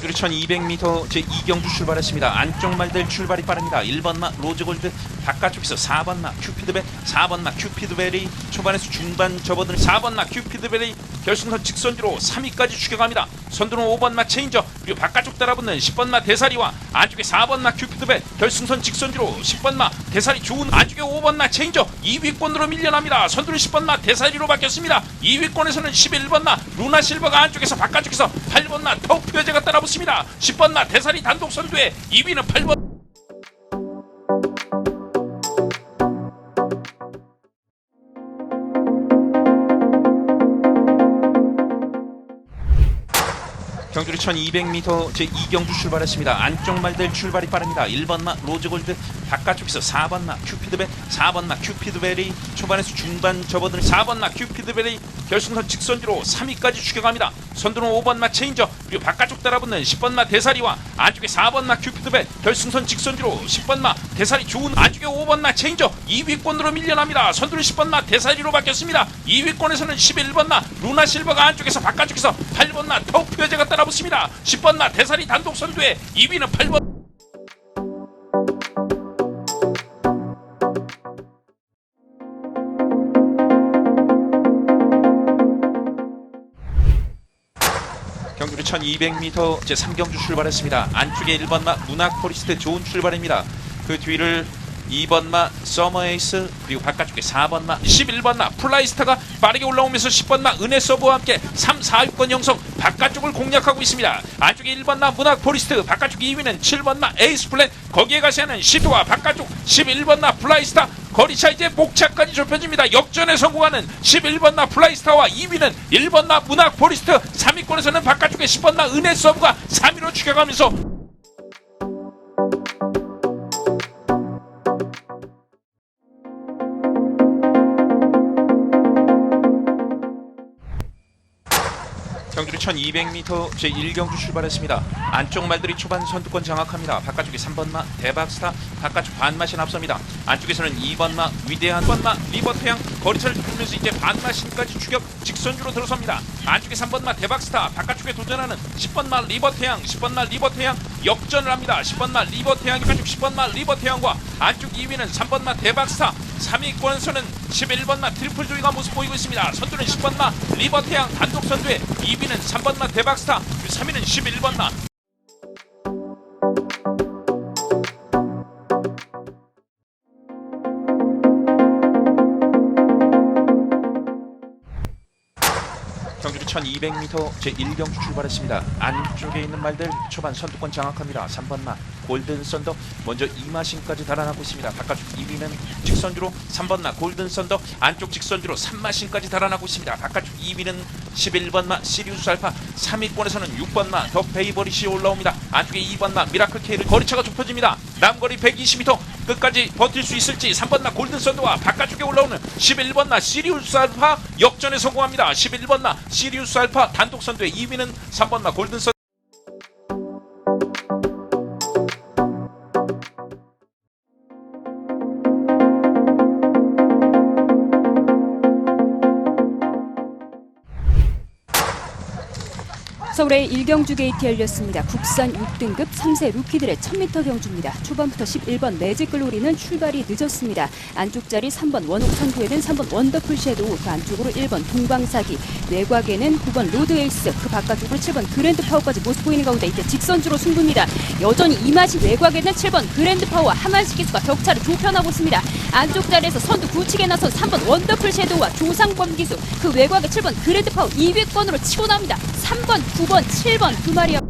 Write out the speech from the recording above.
경주리 1200m 제2경주 출발했습니다. 안쪽 말들 출발이 빠릅니다. 1번마 로즈골드 바깥쪽에서 4번마 큐피드벨 4번마 큐피드벨이 초반에서 중반 접어드는 4번마 큐피드벨이 결승선 직선주로 3위까지 추격합니다. 선두는 5번마 체인저 그리고 바깥쪽 따라붙는 10번마 대사리와 안쪽에 4번마 큐피드벨 결승선 직선주로 10번마 대사리 좋은 안쪽에 5번마 체인저 2위권으로 밀려납니다. 선두는 10번마 대사리로 바뀌었습니다. 2위권에서는 11번마 루나 실버가 안쪽에서 바깥쪽에서 8번마 터프 여제가 따라붙습니다. 10번마 대사리 단독 선두에 2위는 8번 경주리 1200m 제2경주 출발했습니다. 안쪽 말들 출발이 빠릅니다. 1번마 로즈골드 바깥쪽에서 4번마 큐피드벨 4번마 큐피드벨이 초반에서 중반 접어드는 4번마 큐피드벨이 결승선 직선주로 3위까지 추격합니다. 선두는 5번마 체인저 그리고 바깥쪽 따라붙는 10번마 대사리와 안쪽에 4번마 큐피드벨 결승선 직선주로 10번마 대사리 좋은 안쪽에 5번마 체인저 2위권으로 밀려납니다. 선두는 10번마 대사리로 바뀌었습니다. 2위권에서는 11번마 루나 실버가 안쪽에서 바깥쪽에서 8번마 터프 여제가 따라 붙습니다. 10번 마 대사리 단독 선두에 2위는 8번 경주리 1200m 제3경주 출발했습니다. 안쪽에 1번마 문학 포리스트 좋은 출발입니다. 그 뒤를 2번마 서머에이스 그리고 바깥쪽에 4번마 11번마 플라이스타가 빠르게 올라오면서 10번마 은혜 서브와 함께 3, 4위권 형성 바깥쪽을 공략하고 있습니다. 안쪽에 1번마 문학 포리스트 바깥쪽 2위는 7번마 에이스 플랜 거기에 가시하는 시도와 바깥쪽 11번마 플라이스타 거리차 이제 목차까지 좁혀집니다. 역전에 성공하는 11번나 플라이스타와 2위는 1번나 문학 포리스트 3위권에서는 바깥쪽에 10번나 은혜 서브가 3위로 추격하면서 경주리 1200m 제1경주 출발했습니다. 안쪽 말들이 초반 선두권 장악합니다. 바깥쪽에 3번마 대박스타, 바깥쪽 반마신 앞섭니다. 안쪽에서는 2번마 위대한 1번마 리버태양 거리차를 두면서 이제 반마신까지 추격 직선주로 들어섭니다. 안쪽에 3번마 대박스타, 바깥쪽에 도전하는 10번마 리버태양, 10번마 리버태양 역전을 합니다. 10번마 리버태양이 바깥쪽 10번마 리버태양과 안쪽 2위는 3번마 대박스타, 3위권에서는 11번마 트리플 조이가 모습 보이고 있습니다. 선두는 10번마 리버태양 단독 선두에 2위는 3번마 대박스타, 3위는 11번마 경주리 1200m 제1경주 출발했습니다. 안쪽에 있는 말들 초반 선두권 장악합니다. 3번마 골든 썬더 먼저 이마신까지 달아나고 있습니다. 바깥쪽 2위는 직선주로 3번마 골든 썬더 안쪽 직선주로 3마신까지 달아나고 있습니다. 바깥쪽 2위는 11번마 시리우스 알파 3위권에서는 6번마 더 페이버릿이 올라옵니다. 안쪽에 2번마 미라클 K를 거리차가 좁혀집니다. 남거리 120m 끝까지 버틸 수 있을지 3번마 골든 썬더와 바깥쪽에 올라오는 11번마 시리우스 알파 역전에 성공합니다. 11번마 시리우스 알파 단독 선두에 2위는 3번마 골든 썬더 서울의 1경주 게이트 열렸습니다. 국산 6등급 3세 루키들의 1000m 경주입니다. 초반부터 11번 매직 글로리는 출발이 늦었습니다. 안쪽 자리 3번 원옥 선구에는 3번 원더풀 섀도우, 그 안쪽으로 1번 동방사기, 외곽에는 9번 로드 에이스, 그 바깥쪽으로 7번 그랜드 파워까지 모습 보이는 가운데 이제 직선주로 승부입니다. 여전히 이맛이 외곽에는 7번 그랜드 파워와 하만시 기수가 격차를 좁혀나고 있습니다. 안쪽 자리에서 선두 굳히게 나선 3번 원더풀 섀도우와 조상범 기수, 그 외곽에 7번 그랜드 파워 2위권으로 치고 나옵니다. 3번, 9 번, 7번 두 마리와